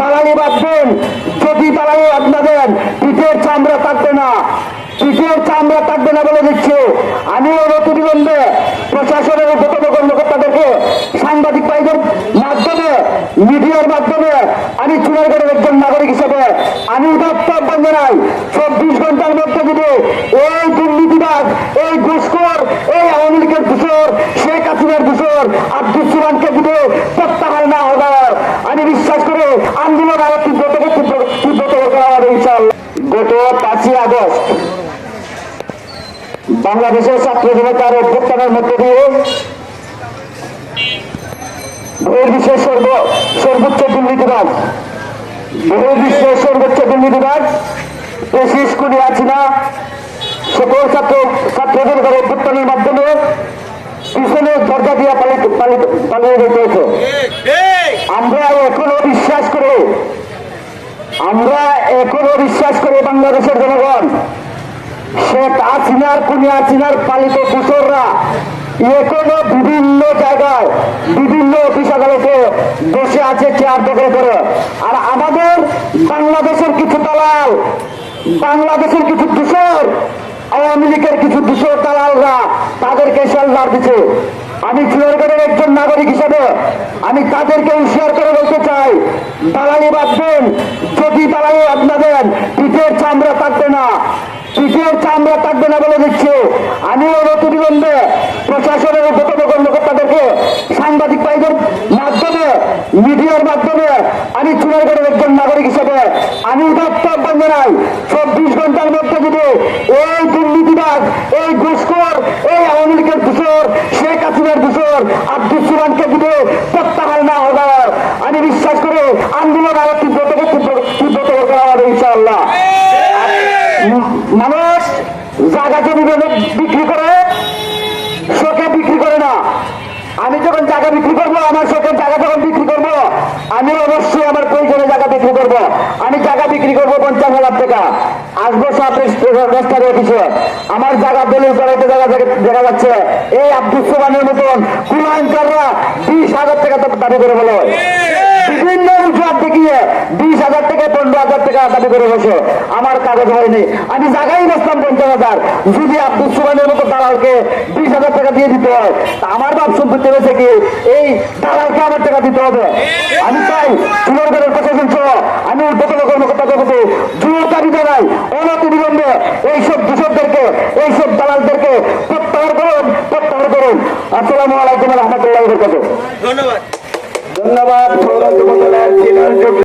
দালালি বাদ দেন যদি দালালি দেন পিঠের চামড়া থাকবে না। পিঠের চামড়া থাকবে না বলে দিচ্ছে। আমি অনতিবিলম্বে প্রশাসনের উপতন কর্মকর্তাদেরকে সাংবাদিক ভাইদের মাধ্যমে, মিডিয়ার মাধ্যমে, আমি চুনারগড়ের একজন নাগরিক হিসেবে আমি উদাত্ত জানাই, চব্বিশ ঘণ্টার মধ্যে যদি এই দুর্নীতিবাদ এই ঘুষখোর এই আওয়ামী লীগের দূষর শেখ হাসিনার দূষর আব্দুল সুমানকে যদি প্রত্যাহার না হবে আমি বিশ্বাস করি আন্দোলন আরও তীব্র থেকে তীব্র তীব্রতর করা হবে ইনশাআল্লাহ গত পাঁচই আগস্ট বাংলাদেশের ছাত্র জনতার অভ্যুত্থানের মধ্যে দিয়ে বহির্বিশ্বের সর্ব, সর্বোচ্চ দুর্নীতিবাদ বহির্বিশ্বের সর্বোচ্চ দুর্নীতিবাদ পেশিস কুলি আছে না সকল ছাত্র ছাত্র জনতার অভ্যুত্থানের মাধ্যমে পিছনে দরজা দিয়ে পালিয়ে যেতে হয়েছে আমরা এখনও বিশ্বাস করে আমরা এখনও বিশ্বাস করে বাংলাদেশের জনগণ শেখ হাসিনার কুনি হাসিনার পালিত কুসররা এখনও বিভিন্ন জায়গায়, বিভিন্ন অফিস আদালতে বসে আছে চেয়ার দখল করে আর আমাদের বাংলাদেশের কিছু দালাল, বাংলাদেশের কিছু দূষর, আওয়ামী লীগের কিছু দূষর দালালরা তাদেরকে শেল্টার দিচ্ছে আমি চুয়ারগড়ের একজন নাগরিক হিসাবে আমি তাদেরকে হুঁশিয়ার করে বলতে চাই, দালালি বাদ দেন যদি দালালি দেন, পিঠের চামড়া থাকবে না। পিঠের চামড়া থাকবে না বলে দিচ্ছে। আমি অনতিবিলম্বে প্রশাসনের উপতন কর্মকর্তাদেরকে সাংবাদিক ভাইদের মাধ্যমে, মিডিয়ার মাধ্যমে, আমি চুনারগড়ের একজন নাগরিক হিসেবে আমি আহ্বান জানাই চব্বিশ ঘণ্টার মধ্যে যদি এই দুর্নীতিবাদ এই ঘুষখোর এই আওয়ামী লীগের দূষর শেখ হাসিনার দূষর আব্দুল সুমানকে যদি প্রত্যাহার না হবে আমি বিশ্বাস করি আন্দোলন আরও তীব্র থেকে তীব্র তীব্রতর করা হবে ইনশাআল্লাহ উম, মানুষ জায়গা জমি বিক্রি করে শোকে বিক্রি করে না। আমি যখন জায়গা বিক্রি করব আমার শোকের জায়গা যখন বিক্রি করব আমি অবশ্যই আমার প্রয়োজনে জায়গা বিক্রি করব। আমি জায়গা বিক্রি করব পঞ্চাশ হাজার টাকা। আসব সব রেস্টারি অফিসে। আমার জায়গা দলিল করাইতে জায়গা দেখা যাচ্ছে। এই আব্দুল সোবানের মতন কুলাঙ্কাররা বিশ হাজার টাকা তো দাবি করে বলো। বিভিন্ন উৎসব দেখিয়ে হাজার থেকে পনেরো হাজার টাকা দাবি করে বসে। আমার কাগজ হয়নি। আমি জায়গায় বসতাম পঞ্চাশ হাজার। যদি আব্দুল সুবানের মতো দালালকে বিশ হাজার টাকা দিয়ে দিতে হয় তা আমার বাপ সম্পত্তি রয়েছে কি? এই দালালকে আমার টাকা দিতে হবে। আমি চাই সুন্দরগড়ের প্রশাসন সহ আমি উদ্বোধন কর্মকর্তা জগতে জোর দাবি জানাই। অনতি বিলম্বে এইসব দূষকদেরকে এইসব দালালদেরকে প্রত্যাহার করুন প্রত্যাহার করুন। আসসালামু আলাইকুম রহমতুল্লাহ ধন্যবাদ। ধন্যবাদ।